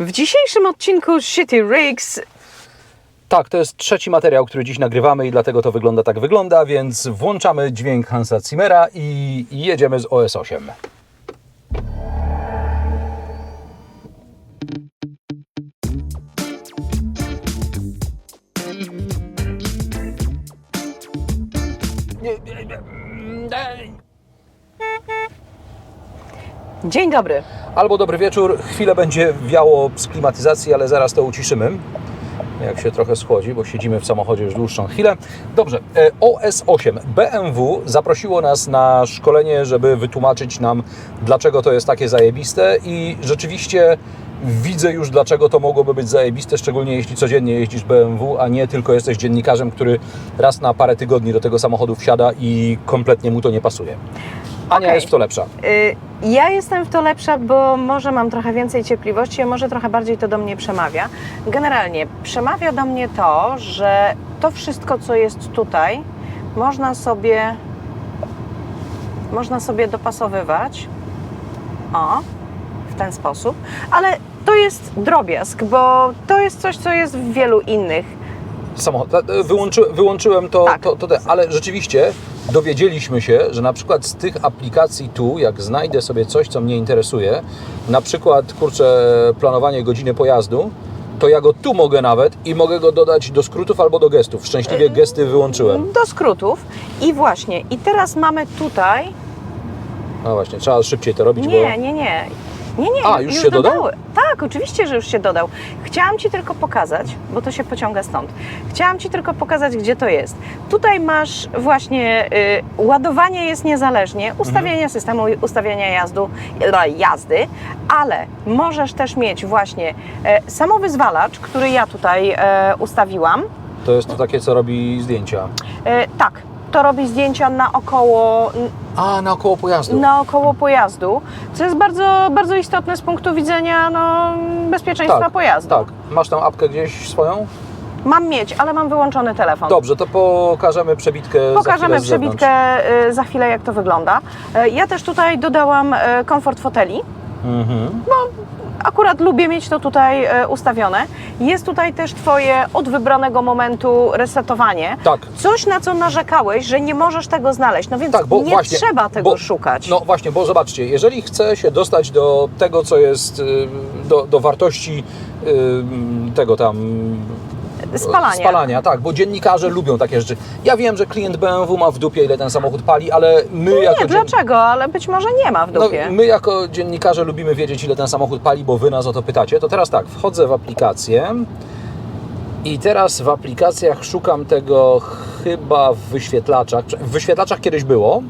W dzisiejszym odcinku City Rigs Tak, to jest trzeci materiał, który dziś nagrywamy i dlatego to wygląda tak wygląda, więc włączamy dźwięk Hansa Zimmera i jedziemy z OS8. Dzień dobry. Albo dobry wieczór, chwilę będzie wiało z klimatyzacji, ale zaraz to uciszymy. Jak się trochę schłodzi, bo siedzimy w samochodzie już dłuższą chwilę. Dobrze, e, OS8. BMW zaprosiło nas na szkolenie, żeby wytłumaczyć nam, dlaczego to jest takie zajebiste i rzeczywiście widzę już, dlaczego to mogłoby być zajebiste, szczególnie jeśli codziennie jeździsz BMW, a nie tylko jesteś dziennikarzem, który raz na parę tygodni do tego samochodu wsiada i kompletnie mu to nie pasuje. Ania Okej. jest w to lepsza. Y, Ja jestem w to lepsza, bo może mam trochę więcej cierpliwości, a może trochę bardziej to do mnie przemawia. Generalnie przemawia do mnie to, że to wszystko, co jest tutaj, można sobie można sobie dopasowywać. O, w ten sposób. Ale to jest drobiazg, bo to jest coś, co jest w wielu innych samochód. e, Wyłączy, wyłączyłem to, Tak. to, to te, ale rzeczywiście dowiedzieliśmy się, że na przykład z tych aplikacji tu, jak znajdę sobie coś, co mnie interesuje, na przykład kurczę, planowanie godziny pojazdu, to ja go tu mogę nawet i mogę go dodać do skrótów albo do gestów. Szczęśliwie gesty wyłączyłem. do skrótów. I właśnie, i teraz mamy tutaj No właśnie, trzeba szybciej to robić, Nie, bo... nie, nie. Nie, nie, A, już się dodał? dodały. Tak, oczywiście, że już się dodał. Chciałam Ci tylko pokazać, bo to się pociąga stąd. Chciałam Ci tylko pokazać, gdzie to jest. Tutaj masz właśnie y, ładowanie jest niezależnie, ustawienie Mhm. systemu, ustawienia jazdu, jazdy, ale możesz też mieć właśnie e, samowyzwalacz, który ja tutaj e, ustawiłam. To jest to takie, co robi zdjęcia. E, tak, to robi zdjęcia naokoło, A, naokoło pojazdu. naokoło pojazdu, co jest bardzo, bardzo istotne z punktu widzenia no, bezpieczeństwa pojazdu. Tak. Masz tą apkę gdzieś swoją? Mam mieć, ale mam wyłączony telefon. Dobrze, to pokażemy przebitkę za Pokażemy chwilę z zewnątrz. przebitkę y, za chwilę, jak to wygląda. Y, Ja też tutaj dodałam y, komfort foteli. Mhm. Akurat lubię mieć to tutaj y, ustawione. Jest tutaj też Twoje od wybranego momentu resetowanie. Tak. Coś, na co narzekałeś, że nie możesz tego znaleźć. No więc Tak, nie właśnie, trzeba tego bo- szukać. No właśnie, bo zobaczcie, jeżeli chce się dostać do tego, co jest, y, do, do wartości tego tam... Spalania. Spalania, tak, bo dziennikarze lubią takie rzeczy. Ja wiem, że klient BMW ma w dupie, ile ten samochód pali, ale my jako nie, dlaczego? Ale być może nie ma w No, dupie. my jako dziennikarze lubimy wiedzieć, ile ten samochód pali, bo wy nas o to pytacie. To teraz tak, wchodzę w aplikację i teraz w aplikacjach szukam tego chyba w wyświetlaczach. W wyświetlaczach kiedyś było.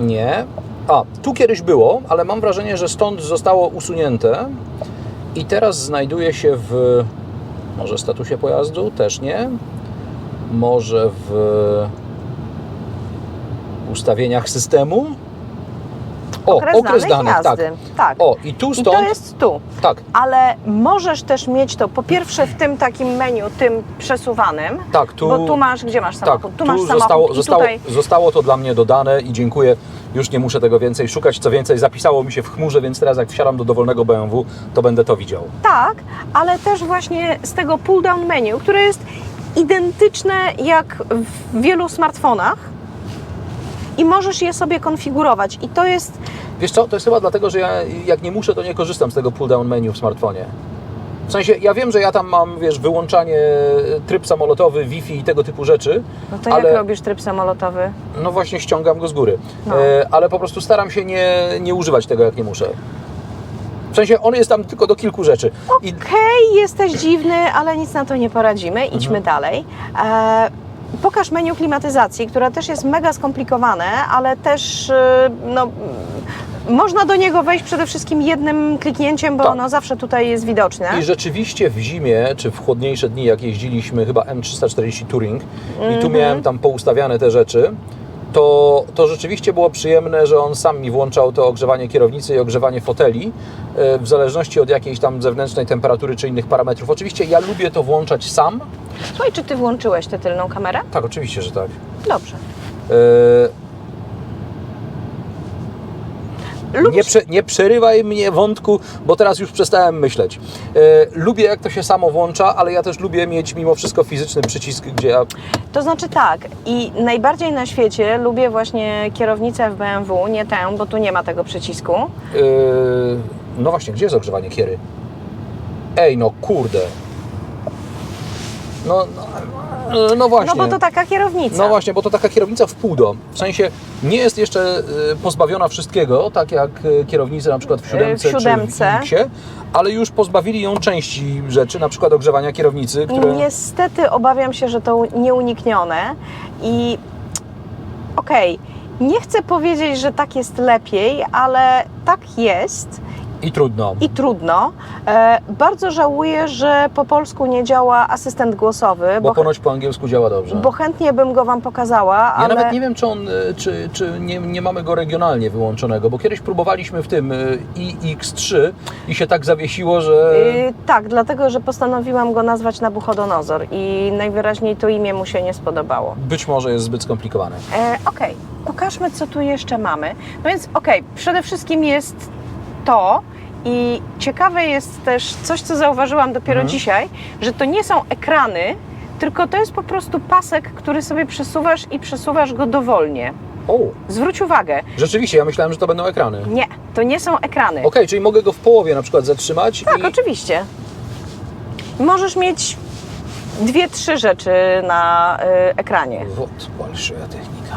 Nie. A, tu kiedyś było, ale mam wrażenie, że stąd zostało usunięte i teraz znajduje się w może statusie pojazdu, też nie. Może w ustawieniach systemu. O, Okres okres, danych danych, tak. jazdy. Tak. O, i tu I stąd. to jest tu. Tak, Ale możesz też mieć to po pierwsze w tym takim menu, tym przesuwanym, tak, tu. bo tu masz, gdzie masz tak, samochód? tu masz samochód zostało, i zostało, tutaj... zostało to dla mnie dodane i dziękuję. Już nie muszę tego więcej szukać. Co więcej, zapisało mi się w chmurze, więc teraz jak wsiadam do dowolnego BMW, to będę to widział. Tak, ale też właśnie z tego pull-down menu, które jest identyczne jak w wielu smartfonach i możesz je sobie konfigurować i to jest Wiesz co, to jest chyba dlatego, że ja jak nie muszę, to nie korzystam z tego pull-down menu w smartfonie. W sensie, ja wiem, że ja tam mam, wiesz, wyłączanie, tryb samolotowy, Wi-Fi i tego typu rzeczy, no to ale jak robisz tryb samolotowy? no właśnie ściągam go z góry. No. E, ale po prostu staram się nie, nie używać tego, jak nie muszę. W sensie, on jest tam tylko do kilku rzeczy. I Okej, jesteś dziwny, ale nic na to nie poradzimy. Idźmy dalej. E, pokaż menu klimatyzacji, które też jest mega skomplikowane, ale też e, no, można do niego wejść przede wszystkim jednym kliknięciem, bo Tak. ono zawsze tutaj jest widoczne. I rzeczywiście w zimie, czy w chłodniejsze dni, jak jeździliśmy, chyba M340 Touring, i Mhm. tu miałem tam poustawiane te rzeczy, to, to rzeczywiście było przyjemne, że on sam mi włączał to ogrzewanie kierownicy i ogrzewanie foteli, e, w zależności od jakiejś tam zewnętrznej temperatury czy innych parametrów. Oczywiście ja lubię to włączać sam. Słuchaj, czy ty włączyłeś tę tylną kamerę? Tak, oczywiście, że tak. Dobrze. E, Nie, prze, nie przerywaj mnie wątku, bo teraz już przestałem myśleć. E, lubię, jak to się samo włącza, ale ja też lubię mieć mimo wszystko fizyczny przycisk, gdzie ja. To znaczy tak, i najbardziej na świecie lubię właśnie kierownicę w BMW, nie tę, bo tu nie ma tego przycisku. E, no właśnie, gdzie jest ogrzewanie kiery? Ej, no kurde. No, no, no właśnie. No bo to taka kierownica. No właśnie, bo to taka kierownica w pół do. W sensie nie jest jeszcze y, pozbawiona wszystkiego, tak jak y, kierownice na przykład w siódemce, w siódemce. czy w X-ie, ale już pozbawili ją części rzeczy, na przykład ogrzewania kierownicy, które... Niestety obawiam się, że to nieuniknione i okej, nie chcę powiedzieć, że tak jest lepiej, ale tak jest I trudno. i trudno. E, bardzo żałuję, że po polsku nie działa asystent głosowy, Bo bo, ponoć po angielsku działa dobrze. bo chętnie bym go Wam pokazała, Ja ale... nawet nie wiem, czy, on, y, czy, czy nie, nie mamy go regionalnie wyłączonego, bo kiedyś próbowaliśmy w tym y, iX3 i się tak zawiesiło, że... Y, tak, dlatego, że postanowiłam go nazwać Nabuchodonozor i najwyraźniej to imię mu się nie spodobało. Być może jest zbyt skomplikowane. E, okej, pokażmy, co tu jeszcze mamy. No więc okej, przede wszystkim jest to i ciekawe jest też coś, co zauważyłam dopiero mhm. dzisiaj, że to nie są ekrany, tylko to jest po prostu pasek, który sobie przesuwasz i przesuwasz go dowolnie. O. Zwróć uwagę. Rzeczywiście, ja myślałem, że to będą ekrany. Nie, to nie są ekrany. Okej, okay, czyli mogę go w połowie na przykład zatrzymać. Tak, i... oczywiście. Możesz mieć dwie, trzy rzeczy na y, ekranie. Wód, bolszyja technika.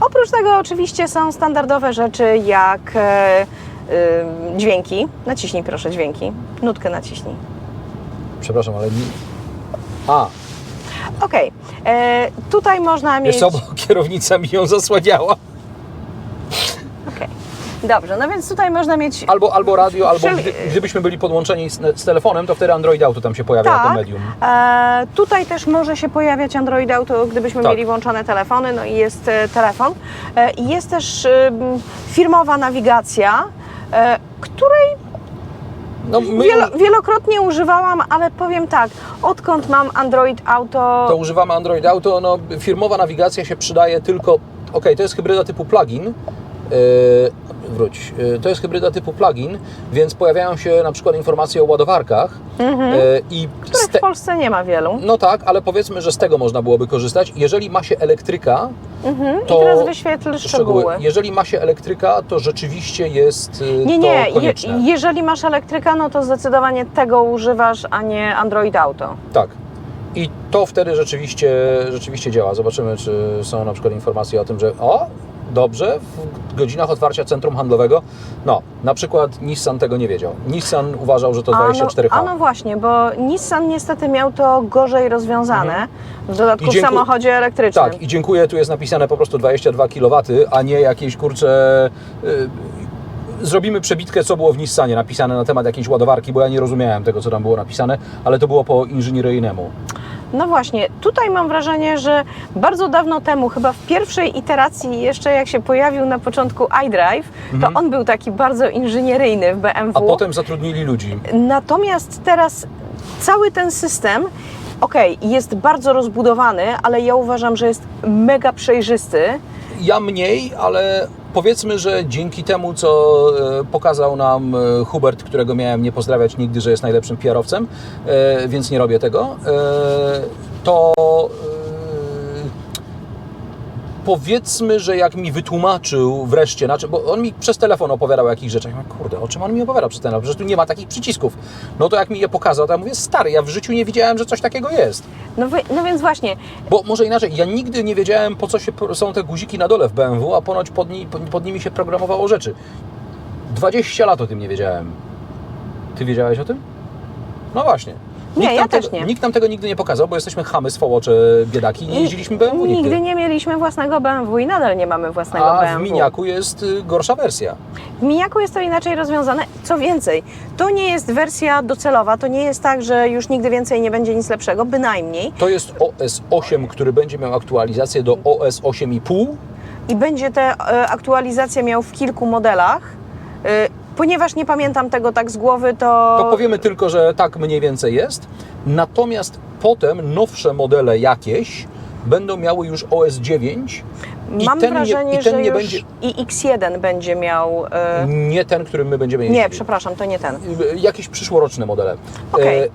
Oprócz tego oczywiście są standardowe rzeczy jak y, dźwięki. Naciśnij proszę dźwięki. Nutkę naciśnij. Przepraszam, ale nie... A, Okej. E, Tutaj można mieć... wiesz co, bo kierownica mi ją zasłaniała. Okej. Dobrze, no więc tutaj można mieć... Albo, albo radio, albo Wszel- gdy, gdybyśmy byli podłączeni z, z telefonem, to wtedy Android Auto tam się pojawia jako Tak. medium. E, tutaj też może się pojawiać Android Auto, gdybyśmy Tak. mieli włączone telefony, no i jest e, telefon. E, i jest też e, firmowa nawigacja, której No, my wielo, wielokrotnie używałam, ale powiem tak, odkąd mam Android Auto... to używamy Android Auto, no firmowa nawigacja się przydaje tylko... Okej, to jest hybryda typu plugin. Yy, wróć. Yy, to jest hybryda typu plugin, więc pojawiają się na przykład informacje o ładowarkach Mhm. yy, i których te, w Polsce nie ma wielu. No tak, ale powiedzmy, że z tego można byłoby korzystać. Jeżeli ma się elektryka, Mhm. to I teraz wyświetl szczegóły. Jeżeli ma się elektryka, to rzeczywiście jest y, Nie, nie, je, jeżeli masz elektryka, no to zdecydowanie tego używasz, a nie Android Auto. Tak. I to wtedy rzeczywiście, rzeczywiście działa. Zobaczymy, czy są na przykład informacje o tym, że o, dobrze, w godzinach otwarcia centrum handlowego. No, na przykład Nissan tego nie wiedział. Nissan uważał, że to A 24H. no, a no właśnie, bo Nissan niestety miał to gorzej rozwiązane, w dodatku Mhm. I w dziękuję- samochodzie elektrycznym. Tak, i dziękuję, tu jest napisane po prostu 22 kW, a nie jakieś kurcze. y, Zrobimy przebitkę, co było w Nissanie napisane na temat jakiejś ładowarki, bo ja nie rozumiałem tego, co tam było napisane, ale to było po inżynieryjnemu. No właśnie, tutaj mam wrażenie, że bardzo dawno temu, chyba w pierwszej iteracji, jeszcze jak się pojawił na początku iDrive, to on był taki bardzo inżynieryjny w BMW. Mhm. A potem zatrudnili ludzi. Natomiast teraz cały ten system, okej, jest bardzo rozbudowany, ale ja uważam, że jest mega przejrzysty. Ja mniej, ale powiedzmy, że dzięki temu, co e, pokazał nam e, Hubert, którego miałem nie pozdrawiać nigdy, że jest najlepszym PR-owcem, e, więc nie robię tego, to powiedzmy, że jak mi wytłumaczył wreszcie, znaczy, bo on mi przez telefon opowiadał o jakichś rzeczach, ja kurde, o czym on mi opowiada przez telefon, przecież tu nie ma takich przycisków. No to jak mi je pokazał, to ja mówię, stary, ja w życiu nie wiedziałem, że coś takiego jest. No, wy, no więc właśnie, Bo może inaczej, ja nigdy nie wiedziałem, po co się, są te guziki na dole w BMW, a ponoć pod, ni, pod, pod nimi się programowało rzeczy. 20 lat o tym nie wiedziałem. Ty wiedziałeś o tym? No właśnie. Nie, Nikt ja nam też tego, nie. Nikt nam tego nigdy nie pokazał, bo jesteśmy chamy, swołocze, biedaki, nie jeździliśmy BMW nigdy. nigdy nie mieliśmy własnego BMW i nadal nie mamy własnego A w BMW. miniaku jest y, gorsza wersja. W Miniaku jest to inaczej rozwiązane. Co więcej, to nie jest wersja docelowa, to nie jest tak, że już nigdy więcej nie będzie nic lepszego, bynajmniej. To jest OS 8, który będzie miał aktualizację do OS 8,5. I będzie te e, aktualizacje miał w kilku modelach. Ponieważ nie pamiętam tego tak z głowy, to... To powiemy tylko, że tak mniej więcej jest. Natomiast potem nowsze modele jakieś będą miały już OS 9 i Mam ten wrażenie, nie, i ten że nie będzie i X1 będzie miał... e, nie ten, którym my będziemy jeździli. nie, przepraszam, to nie ten. Jakieś przyszłoroczne modele. E,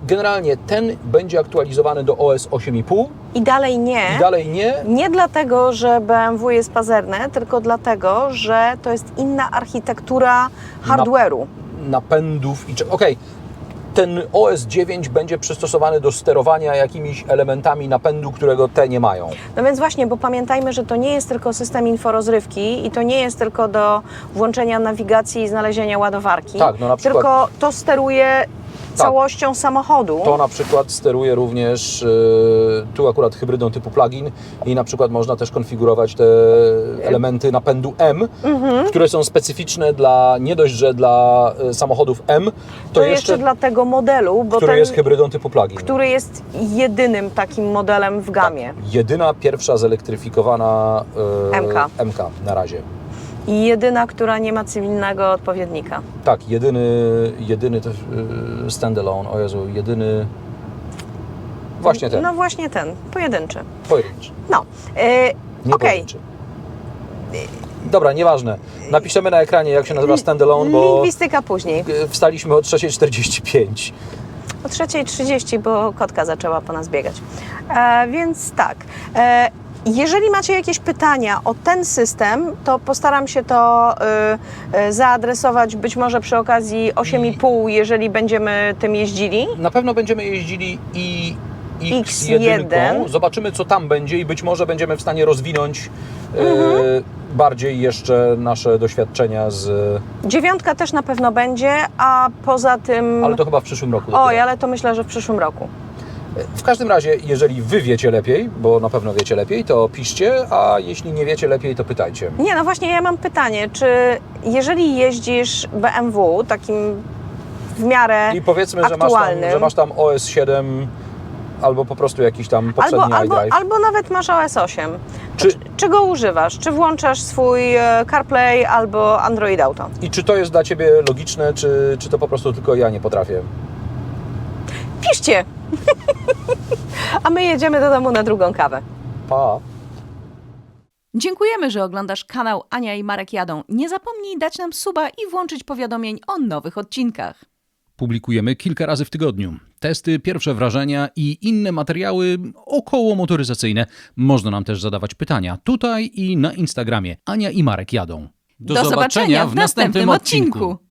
Generalnie ten będzie aktualizowany do OS 8,5 I dalej nie. i dalej nie. Nie dlatego, że BMW jest pazerne, tylko dlatego, że to jest inna architektura hardware'u. napędów i. Okej, ten OS 9 będzie przystosowany do sterowania jakimiś elementami napędu, którego te nie mają. No więc właśnie, bo pamiętajmy, że to nie jest tylko system inforozrywki i to nie jest tylko do włączenia nawigacji i znalezienia ładowarki. Tak, no na przykład- Tylko to steruje całością samochodu. To na przykład steruje również y, tu akurat hybrydą typu plug-in i na przykład można też konfigurować te elementy napędu M, Mhm. które są specyficzne dla nie dość, że dla y, samochodów M, to, to jeszcze, jeszcze, dla tego modelu, bo który ten, jest hybrydą typu plug-in. który jest jedynym takim modelem w gamie. Tak, jedyna pierwsza zelektryfikowana y, MK. MK na razie. I jedyna, która nie ma cywilnego odpowiednika. Tak, jedyny, jedyny też, y, standalone, o Jezu, jedyny właśnie ten, No właśnie ten, pojedynczy. pojedynczy, No, yy, nie okej. pojedynczy. Dobra, nieważne. Napiszemy na ekranie, jak się nazywa standalone, bo Lingwistyka później. y, wstaliśmy o 3.45. O 3.30, bo kotka zaczęła po nas biegać. E, więc tak. E, jeżeli macie jakieś pytania o ten system, to postaram się to y, y, zaadresować być może przy okazji 8,5, jeżeli będziemy tym jeździli. Na pewno będziemy jeździli i X1. X1. Zobaczymy, co tam będzie i być może będziemy w stanie rozwinąć y, bardziej jeszcze nasze doświadczenia z... Dziewiątka też na pewno będzie, a poza tym... Ale to chyba w przyszłym roku. Oj, dopiero. ale to myślę, że w przyszłym roku. W każdym razie, jeżeli Wy wiecie lepiej, bo na pewno wiecie lepiej, to piszcie, a jeśli nie wiecie lepiej, to pytajcie. Nie, no właśnie ja mam pytanie, czy jeżeli jeździsz BMW takim w miarę I powiedzmy, że masz, tam, aktualnym. że masz tam OS 7 albo po prostu jakiś tam poprzedni albo, albo, iDrive. albo nawet masz OS 8. Czy- Czy... Czego używasz? Czy włączasz swój e, CarPlay albo Android Auto? I czy to jest dla Ciebie logiczne, czy, czy to po prostu tylko ja nie potrafię? Piszcie! A my jedziemy do domu na drugą kawę. Pa! Dziękujemy, że oglądasz kanał Ania i Marek Jadą. Nie zapomnij dać nam suba i włączyć powiadomień o nowych odcinkach. Publikujemy kilka razy w tygodniu. Testy, pierwsze wrażenia i inne materiały około motoryzacyjne. Można nam też zadawać pytania tutaj i na Instagramie. Ania i Marek jadą. Do, zobaczenia w następnym odcinku.